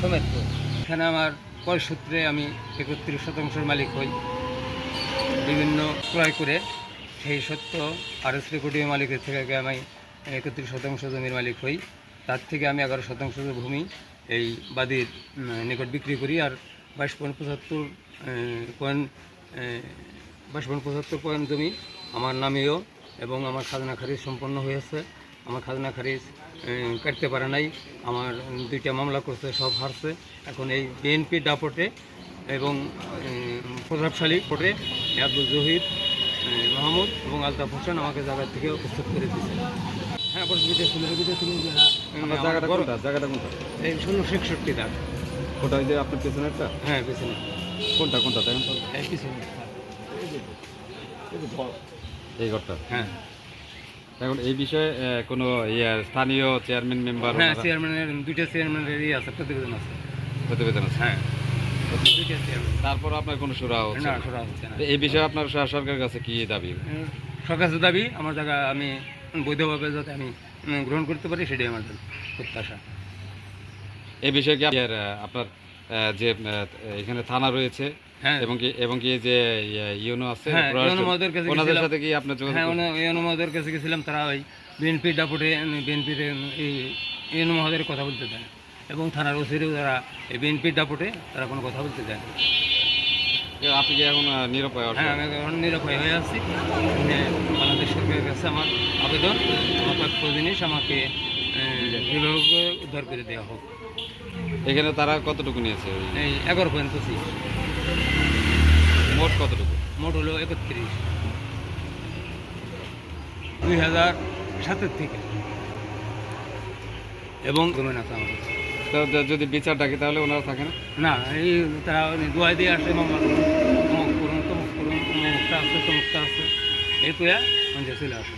সমেতপুর এখানে আমার কয় সূত্রে আমি একত্রিশ শতাংশের মালিক হই। বিভিন্ন ক্রয় করে সেই সত্য আর এস রেকর্ডিং মালিকের থেকে আমি একত্রিশ শতাংশ জমির মালিক হই। তার থেকে আমি এগারো শতাংশ ভূমি এই বাদীর নিকট বিক্রি করি আর বাইশ পয়েন্ট পঁচাত্তর পয়েন্ট বাইশ পয়েন্ট পঁচাত্তর পয়েন্ট জমি আমার নামেও এবং আমার খাজনা খারিজ সম্পন্ন হয়েছে। আমার খাজনা খারিজ কাটতে পারে নাই। আমার দুইটা মামলা করছে সব হারছে। এখন এই বিএনপি ডাপটে এবং প্রভাবশালী কোর্টে আব্দুল জহির মাহমুদ এবং আলতাফ হোসেন আমাকে জায়গা থেকে উপস্থিত করে দিয়েছে। হ্যাঁ আপনার আমার জায়গাটা কোনটা? জায়গাটা কোনটা? এই দাগ কোনটা? ওই যে আপনার পেছনেরটা? হ্যাঁ পিছনে। কোনটা? কোনটা? দেখেন তো। এই পিছনে। এই ঘরটা? হ্যাঁ। এখন এই বিষয়ে কোনো ইয়ে স্থানীয় চেয়ারম্যান মেম্বার হ্যাঁ চেয়ারম্যানের দুইটা চেয়ারম্যানের আছে প্রতিবেদন আছে। প্রতিবেদন আছে? হ্যাঁ। চেয়ারম্যান তারপর আপনার কোনো সুরা হচ্ছে না এই বিষয়ে আপনার সরকারের কাছে কি দাবি? সরকারের দাবি আমার জায়গা আমি বৈধভাবে যাতে আমি গ্রহণ করতে পারি সেটাই আমার প্রত্যাশা। এই বিষয়ে কি আপনার, যে এখানে থানা রয়েছে হ্যাঁ। এবং কি এবং কি যে ইউনো আছে হ্যাঁ, ইউনো ওনাদের সাথে কি আপনার হ্যাঁ এই কাছে গেছিলাম তারা ওই ডাপটে বিএনপির এই কথা বলতে দেন এবং থানার ওসিরেও তারা এই বিএনপির ডাপটে তারা কোনো কথা বলতে দেন আপনি কি এখন নিরাপয় হ্যাঁ আমি এখন নিরাপয় হয়ে আছি। বাংলাদেশ সরকারের কাছে আমার আবেদন আমার প্রাপ্য জিনিস আমাকে বিভাগে উদ্ধার করে দেওয়া হোক। এখানে তারা কতটুকু নিয়েছে? এই এগারো পয়েন্ট পঁচিশ। মোট কতটুকু? মোট হলো একত্রিশ। দুই হাজার সাতের থেকে। এবং যদি বিচার ডাকে তাহলে ওনারা থাকে না? না এই তারা দোয়াই দিয়ে আসে মামলা তমুক করুন তমুক করুন তমুকটা তমুকটা আছে। এই তো মানে চলে আসে।